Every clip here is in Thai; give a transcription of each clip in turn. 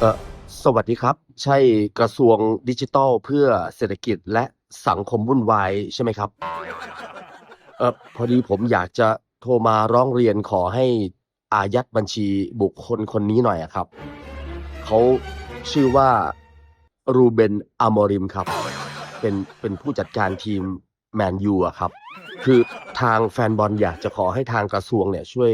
เออสวัสดีครับ ใช่กระทรวงดิจิทัลเพื่อเศรษฐกิจและสังคมวุ่นวายใช่ไหมครับ เออพอดีผมอยากจะโทรมาร้องเรียนขอให้อายัดบัญชีบุคคลคนนี้หน่อยอะครับ เขาชื่อว่ารูเบนอามอริมครับ เป็นเป็นผู้จัดการทีมแมนยูอะครับ คือทางแฟนบอลอยากจะขอให้ทางกระทรวงเนี่ยช่วย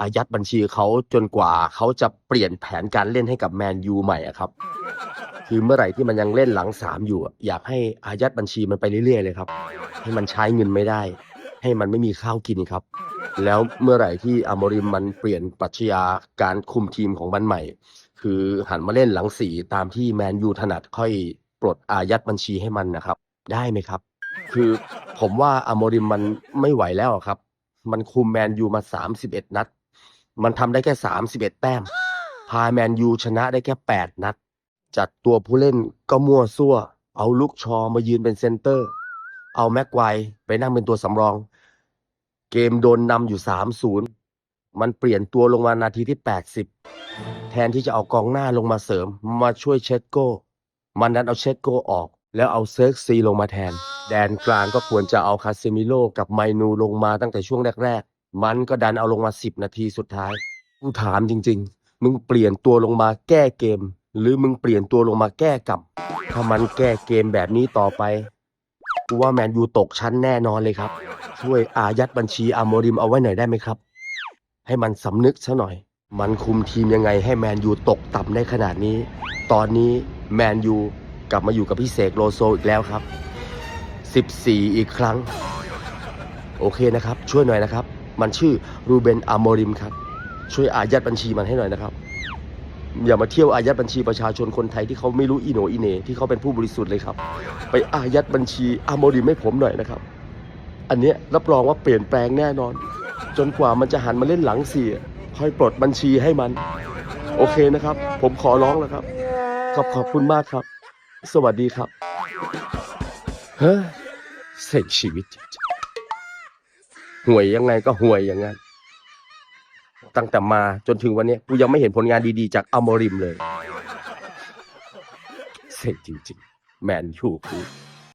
อายัดบัญชีเขาจนกว่าเขาจะเปลี่ยนแผนการเล่นให้กับแมนยูใหม่อะครับ คือเมื่อไหร่ที่มันยังเล่นหลังสามอยู่อะอยากให้อายัดบัญชีมันไปเรื่อยๆเลยครับ ให้มันใช้เงินไม่ได้ ให้มันไม่มีข้าวกินครับ แล้วเมื่อไหร่ที่อามริมมันเปลี่ยนปรัชญาการคุมทีมของมันใหม่ คือหันมาเล่นหลังสี่ตามที่แมนยูถนัดค่อยปลดอายัดบัญชีให้มันนะครับ ได้ไหมครับ คือผมว่าอามริมมันไม่ไหวแล้วอะครับ มันคุมแมนยูมา 31 นัด มันทำได้แค่ 31 แต้ม พาแมนยูชนะได้แค่ 8 นัด จัดตัวผู้เล่นก็มั่วซั่ว เอาลูกชอมายืนเป็นเซนเตอร์ เอาแม็กไกวไปนั่งเป็นตัวสำรอง เกมโดนนำอยู่ 3-0 มันเปลี่ยนตัวลงมานาทีที่ 80 แทนที่จะเอากองหน้าลงมาเสริม มาช่วยเชดโก้ มันนั้นเอาเชดโก้ออก แล้วเอาเซิร์กซีลงมาแทน แดนกลางก็ควรจะเอาคาเซมิโลกับไมนูลงมาตั้งแต่ช่วงแรกๆ มันก็ดันเอาลงมา10นาทีสุดท้าย กูถามจริง ๆ มึงเปลี่ยนตัวลงมาแก้เกม หรือมึงเปลี่ยนตัวลงมาแก้กลับถ้ามันแก้เกมแบบนี้ต่อไป กูว่าแมนยูตกชั้นแน่นอนเลยครับ ช่วยอายัดบัญชีอาโมริมเอาไว้หน่อยได้ไหมครับ ให้มันสำนึกซะหน่อย มันคุมทีมยังไงให้แมนยูตกต่ำได้ขนาดนี้ ตอนนี้แมนยูกลับมาอยู่กับพี่เสกโลโซอีกแล้วครับ 14 อีกครั้ง โอเคนะครับ ช่วยหน่อยนะครับ มันชื่อรูเบนอาโมริมครับ ช่วยอายัดบัญชีมันให้หน่อยนะครับ อย่ามาเที่ยวอายัดบัญชีประชาชนคนไทยที่เขาไม่รู้อีโหนอีเนที่เขาเป็นผู้บริสุทธิ์เลยครับ ไปอายัดบัญชีอาโมริมให้ผมหน่อยนะครับ อันเนี้ยรับรองว่าเปลี่ยนแปลงแน่นอน จนกว่ามันจะหันมาเล่นหลังเสี่ค่อยปลดบัญชีให้มัน โอเคนะครับ ผมขอร้องแล้วครับ ขอบขอบคุณมากครับ สวัสดีครับเฮ้ยเส้นชีวิตจริง ห่วยยังไงก็ห่วยอย่างนั้น ตั้งแต่มาจนถึงวันนี้กูยังไม่เห็นผลงานดีๆ จากอัลโมริมเลย เซ็งจริง ๆ แมนชูกู